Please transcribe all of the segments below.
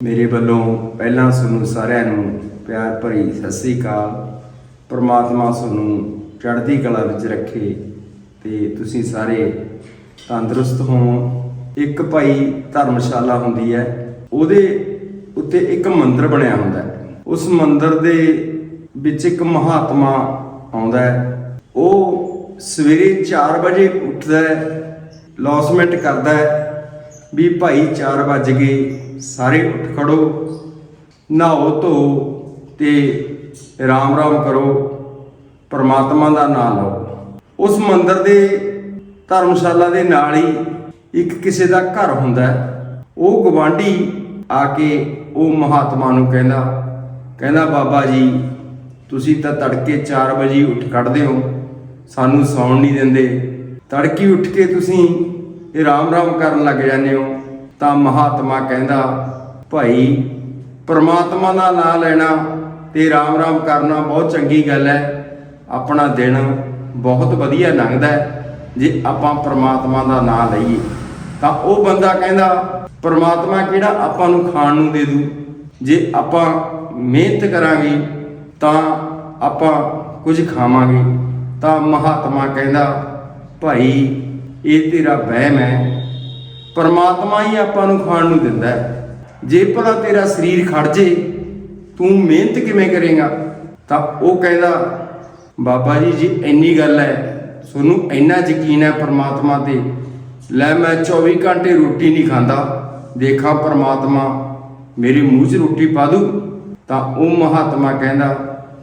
ਮੇਰੇ ਵੱਲੋਂ ਪਹਿਲਾਂ ਤੁਹਾਨੂੰ ਸਾਰਿਆਂ ਨੂੰ ਪਿਆਰ ਭਰੀ ਸਤਿ ਸ੍ਰੀ ਅਕਾਲ। ਪ੍ਰਮਾਤਮਾ ਤੁਹਾਨੂੰ ਚੜ੍ਹਦੀ ਕਲਾ ਵਿੱਚ ਰੱਖੇ ਤੇ ਤੁਸੀਂ ਸਾਰੇ ਤੰਦਰੁਸਤ ਹੋ ਇੱਕ ਭਾਈ ਧਰਮਸ਼ਾਲਾ ਹੁੰਦੀ ਹੈ, ਉਹਦੇ ਉੱਤੇ ਇੱਕ ਮੰਦਿਰ ਬਣਿਆ ਹੁੰਦਾ ਹੈ। ਉਸ ਮੰਦਿਰ ਦੇ ਵਿੱਚ ਇੱਕ ਮਹਾਤਮਾ ਆਉਂਦਾ ਹੈ। ਉਹ ਸਵੇਰੇ 4 ਵਜੇ ਉੱਠਦਾ ਹੈ ਲੌਸਮੈਂਟ ਕਰਦਾ ਹੈ ਵੀ ਭਾਈ 4 ਵਜ ਗਏ। ਸਾਰੇ ਉੱਠ ਖੜੋ, ਨਹਾਓ ਧੋ ਤੇ ਰਾਮ ਰਾਮ ਕਰੋ, ਪਰਮਾਤਮਾ ਦਾ ਨਾਮ ਲਓ। ਉਸ ਮੰਦਿਰ ਦੇ ਧਰਮਸ਼ਾਲਾ ਦੇ ਨਾਲ ਹੀ ਇੱਕ ਕਿਸੇ ਦਾ ਘਰ ਹੁੰਦਾ ਉਹ ਗਵਾਂਢੀ ਆ ਕੇ ਉਹ ਮਹਾਤਮਾ ਨੂੰ ਕਹਿੰਦਾ ਕਹਿੰਦਾ, ਬਾਬਾ ਜੀ, ਤੁਸੀਂ ਤਾਂ ਤੜਕੇ 4 ਵਜੇ ਉੱਠ ਖੜਦੇ ਹੋ, ਸਾਨੂੰ ਸੌਣ ਨਹੀਂ ਦਿੰਦੇ। ਤੜਕੀ ਉੱਠ ਕੇ ਤੁਸੀਂ ਇਹ ਰਾਮ ਰਾਮ ਕਰਨ ਲੱਗ ਜਾਂਦੇ ਹੋ। ਤਾਂ ਮਹਾਤਮਾ ਕਹਿੰਦਾ, ਭਾਈ, ਪਰਮਾਤਮਾ ਦਾ ਨਾਮ ਲੈਣਾ ਤੇ ਰਾਮ ਰਾਮ ਕਰਨਾ ਬਹੁਤ ਚੰਗੀ ਗੱਲ ਹੈ। ਆਪਣਾ ਦਿਨ ਬਹੁਤ ਵਧੀਆ ਲੰਘਦਾ ਜੇ ਆਪਾਂ ਪਰਮਾਤਮਾ ਦਾ ਨਾਮ ਲਈਏ। ਤਾਂ ਉਹ ਬੰਦਾ ਕਹਿੰਦਾ, ਪਰਮਾਤਮਾ ਕਿਹੜਾ ਆਪਾਂ ਨੂੰ ਖਾਣ ਨੂੰ ਦੇ ਦੂ? ਜੇ ਆਪਾਂ ਮਿਹਨਤ ਕਰਾਂਗੇ, ਤਾਂ ਆਪਾਂ ਕੁਝ ਖਾਵਾਂਗੇ। ਤਾਂ ਮਹਾਤਮਾ ਕਹਿੰਦਾ, ਭਾਈ, ਇਹ ਤੇਰਾ ਵਹਿਮ ਹੈ। ਪਰਮਾਤਮਾ ਹੀ ਆਪਾਂ ਨੂੰ ਖਾਣ ਨੂੰ ਦਿੰਦਾ ਹੈ। ਜੇ ਭਲਾ ਤੇਰਾ ਸਰੀਰ ਖੜ ਜੇ, ਤੂੰ ਮਿਹਨਤ ਕਿਵੇਂ ਕਰੇਗਾ? ਤਾਂ ਉਹ ਕਹਿੰਦਾ, ਬਾਬਾ ਜੀ ਜੀ, ਇੰਨੀ ਗੱਲ ਹੈ। ਤੁਹਾਨੂੰ ਇੰਨਾ ਯਕੀਨ ਹੈ ਪਰਮਾਤਮਾ ਤੇ। ਲੈ ਮੈਂ 24 ਘੰਟੇ ਰੋਟੀ ਨਹੀਂ ਖਾਂਦਾ। ਦੇਖਾਂ ਪਰਮਾਤਮਾ ਮੇਰੇ ਮੂੰਹ 'ਚ ਰੋਟੀ ਪਾ ਦੂ। ਤਾਂ ਉਹ ਮਹਾਤਮਾ ਕਹਿੰਦਾ,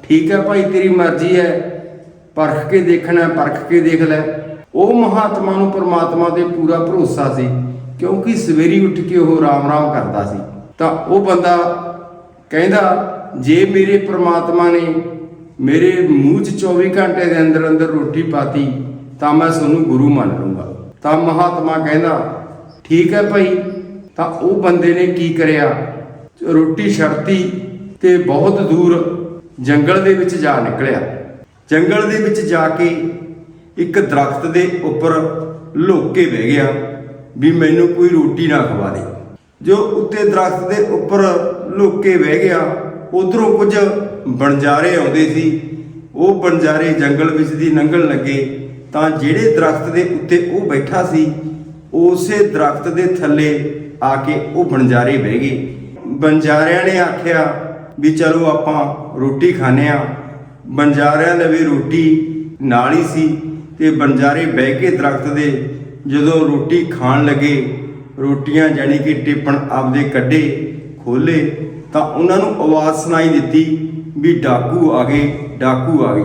ਠੀਕ ਹੈ ਭਾਈ, ਤੇਰੀ ਮਰਜ਼ੀ ਹੈ। ਪਰਖ ਕੇ ਦੇਖਣਾ ਪਰਖ ਕੇ ਦੇਖ ਲੈ। ਉਹ ਮਹਾਤਮਾ ਨੂੰ ਪਰਮਾਤਮਾ ਤੇ ਪੂਰਾ ਭਰੋਸਾ ਸੀ। ਕਿਉਂਕਿ ਸਵੇਰੀ ਉੱਠ ਕੇ ਉਹ ਰਾਮ ਰਾਮ ਕਰਦਾ ਸੀ, ਤਾਂ ਉਹ ਬੰਦਾ ਕਹਿੰਦਾ, ਜੇ ਮੇਰੇ ਪ੍ਰਮਾਤਮਾ ਨੇ ਮੇਰੇ ਮੂੰਹ 'ਚ 24 ਘੰਟੇ ਦੇ ਅੰਦਰ ਅੰਦਰ ਰੋਟੀ ਪਾਤੀ, ਤਾਂ ਮੈਂ ਤੁਹਾਨੂੰ ਗੁਰੂ ਮੰਨ ਲੂੰਗਾ ਤਾਂ ਮਹਾਤਮਾ ਕਹਿੰਦਾ, ਠੀਕ ਹੈ ਭਾਈ, ਤਾਂ ਉਹ ਬੰਦੇ ਨੇ ਕੀ ਕਰਿਆ? ਰੋਟੀ ਛੱਡਤੀ ਤੇ ਬਹੁਤ ਦੂਰ ਜੰਗਲ ਦੇ ਵਿੱਚ ਜਾ ਨਿਕਲਿਆ। ਜੰਗਲ ਦੇ ਵਿੱਚ ਜਾ ਕੇ ਇੱਕ ਦਰਖਤ ਦੇ ਉੱਪਰ ਲੁੱਕ ਕੇ ਬਹਿ ਗਿਆ। ਵੀ ਮੈਨੂੰ ਕੋਈ ਰੋਟੀ ਨਾ ਖਵਾ ਦੇ। ਜੋ ਉੱਤੇ ਦਰਖਤ ਦੇ ਉੱਪਰ ਲੁੱਕ ਕੇ ਬਹਿ ਗਿਆ, ਉਧਰੋਂ ਕੁਝ ਬਣਜਾਰੇ ਆਉਂਦੇ ਸੀ। ਉਹ ਬਣਜਾਰੇ ਜੰਗਲ ਵਿੱਚ ਦੀ ਲੰਘਣ ਲੱਗੇ। ਤਾਂ ਜਿਹੜੇ ਦਰਖਤ ਦੇ ਉੱਤੇ ਉਹ ਬੈਠਾ ਸੀ, ਉਸੇ ਦਰਖਤ ਦੇ ਥੱਲੇ ਆ ਕੇ ਉਹ ਬਣਜਾਰੇ ਬਹਿ ਗਏ। ਬਣਜਾਰਿਆਂ ਨੇ ਆਖਿਆ ਵੀ ਚਲੋ ਆਪਾਂ ਰੋਟੀ ਖਾਣੇ ਆ ਬਣਜਾਰਿਆਂ ਦੇ ਵੀ ਰੋਟੀ ਨਾਲ ਹੀ ਸੀ ਤੇ ਬਣਜਾਰੇ ਬਹਿ ਕੇ ਦਰਖਤ ਦੇ ਜਦੋਂ ਰੋਟੀ ਖਾਣ ਲੱਗੇ, ਰੋਟੀਆਂ ਜਾਨੀ ਕਿ ਟਿੱਪਣ ਆਪਦੇ ਕੱਢੇ ਖੋਲੇ ਤਾਂ ਉਹਨਾਂ ਨੂੰ ਆਵਾਜ਼ ਸੁਣਾਈ ਦਿੱਤੀ ਵੀ ਡਾਕੂ ਆ ਗਏ, ਡਾਕੂ ਆ ਗਏ।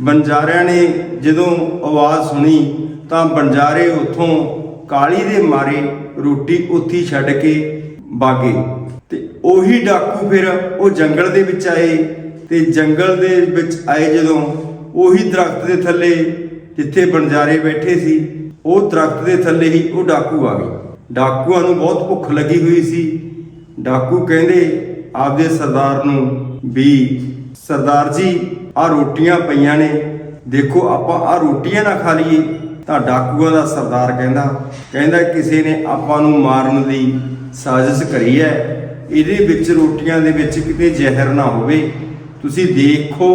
ਬੰਜਾਰਿਆਂ ਨੇ ਜਦੋਂ ਆਵਾਜ਼ ਸੁਣੀ, ਤਾਂ ਬੰਜਾਰੇ ਉੱਥੋਂ ਕਾਲੀ ਦੇ ਮਾਰੇ ਰੋਟੀ ਉੱਥੀ ਛੱਡ ਕੇ ਬਾਗੇ। ਤੇ ਉਹੀ ਡਾਕੂ ਫਿਰ ਉਹ ਜੰਗਲ ਦੇ ਵਿੱਚ ਆਏ। ਤੇ ਜੰਗਲ ਦੇ ਵਿੱਚ ਆਏ ਜਦੋਂ ਉਹੀ ਦਰਖਤ ਦੇ ਥੱਲੇ ਜਿੱਥੇ ਬੰਜਾਰੇ ਬੈਠੇ ਸੀ ਉਹ ਦਰਖਤ ਦੇ ਥੱਲੇ ਹੀ ਉਹ ਡਾਕੂ ਆ ਗਏ। ਡਾਕੂਆਂ ਨੂੰ ਬਹੁਤ ਭੁੱਖ ਲੱਗੀ ਹੋਈ ਸੀ। ਡਾਕੂ ਕਹਿੰਦੇ, ਆਪਦੇ ਸਰਦਾਰ ਨੂੰ ਵੀ ਸਰਦਾਰ ਜੀ ਆ ਰੋਟੀਆਂ ਪਈਆਂ ਨੇ। ਦੇਖੋ, ਆਪਾਂ ਆ ਰੋਟੀਆਂ ਨਾ ਖਾ ਲਈਏ। ਤਾਂ ਡਾਕੂਆਂ ਦਾ ਸਰਦਾਰ ਕਹਿੰਦਾ ਕਹਿੰਦਾ ਕਿਸੇ ਨੇ ਆਪਾਂ ਨੂੰ ਮਾਰਨ ਦੀ ਸਾਜ਼ਿਸ਼ ਕਰੀ ਹੈ। ਇਹਦੇ ਵਿੱਚ ਰੋਟੀਆਂ ਦੇ ਵਿੱਚ ਕਿਤੇ ਜ਼ਹਿਰ ਨਾ ਹੋਵੇ। ਤੁਸੀਂ ਦੇਖੋ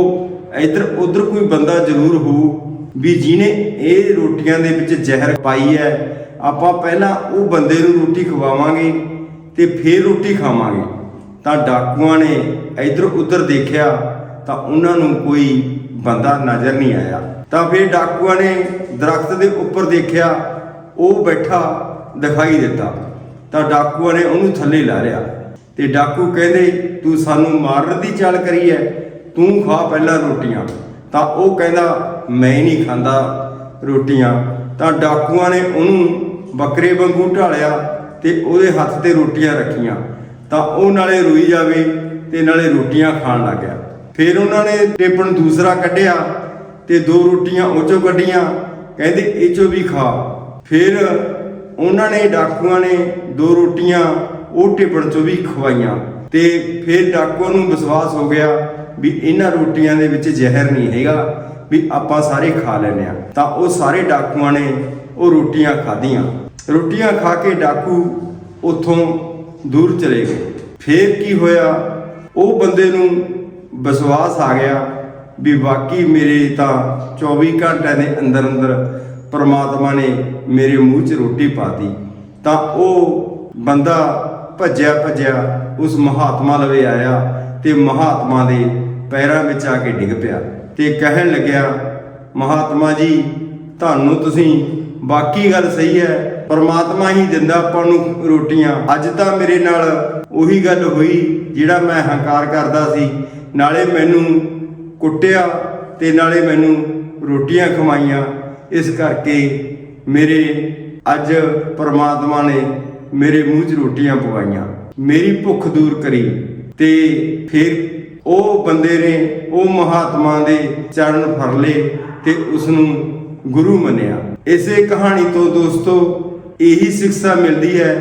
ਇੱਧਰ ਉੱਧਰ ਕੋਈ ਬੰਦਾ ਜ਼ਰੂਰ ਹੋਊ। ਵੀ ਜਿਹਨੇ ਇਹ ਰੋਟੀਆਂ ਦੇ ਵਿੱਚ ਜ਼ਹਿਰ ਪਾਈ ਹੈ, ਆਪਾਂ ਪਹਿਲਾਂ ਉਹ ਬੰਦੇ ਨੂੰ ਰੋਟੀ ਖਵਾਵਾਂਗੇ ਤੇ ਫਿਰ ਰੋਟੀ ਖਾਵਾਂਗੇ। ਤਾਂ ਡਾਕੂਆਂ ਨੇ ਇੱਧਰ ਉੱਧਰ ਦੇਖਿਆ ਤਾਂ ਉਹਨਾਂ ਨੂੰ ਕੋਈ ਬੰਦਾ ਨਜ਼ਰ ਨਹੀਂ ਆਇਆ। ਤਾਂ ਫਿਰ ਡਾਕੂਆਂ ਨੇ ਦਰਖਤ ਦੇ ਉੱਪਰ ਦੇਖਿਆ, ਉਹ ਬੈਠਾ ਦਿਖਾਈ ਦਿੱਤਾ। ਤਾਂ ਡਾਕੂਆਂ ਨੇ ਉਹਨੂੰ ਥੱਲੇ ਲਾ ਲਿਆ ਤੇ ਡਾਕੂ ਕਹਿੰਦੇ, ਤੂੰ ਸਾਨੂੰ ਮਾਰਨ ਦੀ ਚਾਲ ਕਰੀ ਹੈ, ਤੂੰ ਖਾ ਪਹਿਲਾਂ ਰੋਟੀਆਂ। ਤਾਂ ਉਹ ਕਹਿੰਦਾ, ਮੈਂ ਹੀ ਨਹੀਂ ਖਾਂਦਾ ਰੋਟੀਆਂ। ਤਾਂ ਡਾਕੂਆਂ ਨੇ ਉਹਨੂੰ ਬੱਕਰੇ ਵਾਂਗੂ ਢਾਲਿਆ ਤੇ ਉਹਦੇ ਹੱਥ ਤੇ ਰੋਟੀਆਂ ਰੱਖੀਆਂ। ਤਾਂ ਉਹ ਨਾਲੇ ਰੋਈ ਜਾਵੇ ਤੇ ਨਾਲੇ ਰੋਟੀਆਂ ਖਾਣ ਲੱਗ ਗਿਆ। ਫਿਰ ਉਹਨਾਂ ਨੇ ਟੇਪਣ ਦੂਸਰਾ ਕੱਢਿਆ ਤੇ ਦੋ ਰੋਟੀਆਂ ਉਹ ਚੋਂ ਕੱਢੀਆਂ। ਕਹਿੰਦੇ ਇਹ ਚੋਂ ਵੀ ਖਾ। ਫਿਰ ਉਹਨਾਂ ਨੇ ਡਾਕੂਆਂ ਨੇ ਦੋ ਰੋਟੀਆਂ ਉਹ ਟੇਪਣ ਚੋਂ ਵੀ ਖਵਾਈਆਂ ਤੇ ਫਿਰ ਡਾਕੂਆਂ ਨੂੰ ਵਿਸ਼ਵਾਸ ਹੋ ਗਿਆ ਵੀ ਇਹਨਾਂ ਰੋਟੀਆਂ ਦੇ ਵਿੱਚ ਜ਼ਹਿਰ ਨਹੀਂ ਹੈਗਾ, ਵੀ ਆਪਾਂ ਸਾਰੇ ਖਾ ਲੈਨੇ ਆ ਤਾਂ ਉਹ ਸਾਰੇ ਡਾਕੂਆਂ ਨੇ ਉਹ ਰੋਟੀਆਂ ਖਾਧੀਆਂ। ਰੋਟੀਆਂ ਖਾ ਕੇ ਡਾਕੂ ਉੱਥੋਂ ਦੂਰ ਚਲੇ ਗਏ। ਫੇਰ ਕੀ ਹੋਇਆ? ਉਹ ਬੰਦੇ ਨੂੰ ਵਿਸ਼ਵਾਸ ਆ ਗਿਆ ਵੀ ਵਾਕਈ ਮੇਰੇ ਤਾਂ 24 ਘੰਟਿਆਂ ਦੇ ਅੰਦਰ ਅੰਦਰ ਪਰਮਾਤਮਾ ਨੇ ਮੇਰੇ ਮੂੰਹ 'ਚ ਰੋਟੀ ਪਾਤੀ। ਤਾਂ ਉਹ ਬੰਦਾ ਭੱਜਿਆ ਭੱਜਿਆ ਉਸ ਮਹਾਤਮਾ ਲਵੇ ਆਇਆ ਤੇ ਮਹਾਤਮਾ ਦੇ ਪੈਰਾਂ ਵਿੱਚ ਆ ਕੇ ਡਿੱਗ ਪਿਆ ਤੇ ਕਹਿਣ ਲੱਗਿਆ, ਮਹਾਤਮਾ ਜੀ, ਤੁਹਾਨੂੰ ਤੁਸੀਂ ਬਾਕੀ ਗੱਲ ਸਹੀ ਹੈ, ਪਰਮਾਤਮਾ ਹੀ ਦਿੰਦਾ ਆਪਾਂ ਨੂੰ ਰੋਟੀਆਂ। ਅੱਜ ਤਾਂ ਮੇਰੇ ਨਾਲ ਉਹੀ ਗੱਲ ਹੋਈ ਜਿਹੜਾ ਮੈਂ ਹੰਕਾਰ ਕਰਦਾ ਸੀ। ਨਾਲੇ ਮੈਨੂੰ ਕੁੱਟਿਆ ਤੇ ਨਾਲੇ ਮੈਨੂੰ ਰੋਟੀਆਂ ਖਵਾਈਆਂ। ਇਸ ਕਰਕੇ ਮੇਰੇ ਅੱਜ ਪਰਮਾਤਮਾ ਨੇ ਮੇਰੇ ਮੂੰਹ 'ਚ ਰੋਟੀਆਂ ਪਵਾਈਆਂ। ਮੇਰੀ ਭੁੱਖ ਦੂਰ ਕਰੀ ਤੇ ਫਿਰ ਉਹ ਬੰਦੇ ਨੇ ਉਹ ਮਹਾਤਮਾ ਦੇ ਚਰਨ ਫੜ ਲਏ ਤੇ ਉਸ ਨੂੰ ਗੁਰੂ ਮੰਨਿਆ। ਇਸੇ ਕਹਾਣੀ ਤੋਂ ਦੋਸਤੋ, ਇਹੀ ਸਿੱਖਿਆ ਮਿਲਦੀ ਹੈ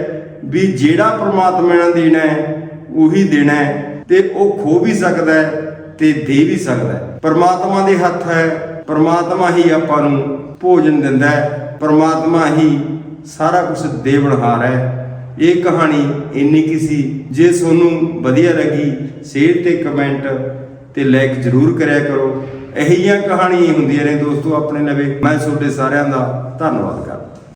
ਵੀ ਜਿਹੜਾ ਪ੍ਰਮਾਤਮਾ ਨੇ ਦੇਣਾ ਹੈ, ਉਹੀ ਦੇਣਾ ਹੈ ਤੇ ਉਹ ਖੋ ਵੀ ਸਕਦਾ ਹੈ ਤੇ ਦੇ ਵੀ ਸਕਦਾ ਹੈ। ਪਰਮਾਤਮਾ ਦੇ ਹੱਥ ਹੈ, ਪਰਮਾਤਮਾ ਹੀ ਆਪਾਂ ਨੂੰ ਭੋਜਨ ਦਿੰਦਾ ਹੈ, ਪਰਮਾਤਮਾ ਹੀ ਸਾਰਾ ਕੁਝ ਦੇਵਨਹਾਰ ਹੈ। ਇਹ ਕਹਾਣੀ ਇੰਨੀ ਕੀ ਸੀ ਜੇ ਤੁਹਾਨੂੰ ਵਧੀਆ ਲੱਗੀ ਸ਼ੇਅਰ ਤੇ ਕਮੈਂਟ ਤੇ ਲਾਈਕ ਜ਼ਰੂਰ ਕਰਿਆ ਕਰੋ। ਇਹੀਆਂ ਕਹਾਣੀਆਂ ਹੁੰਦੀਆਂ ਨੇ ਦੋਸਤੋ ਆਪਣੇ ਲਵੇ ਮੈਂ ਤੁਹਾਡੇ ਸਾਰਿਆਂ ਦਾ ਧੰਨਵਾਦ ਕਰਦਾ।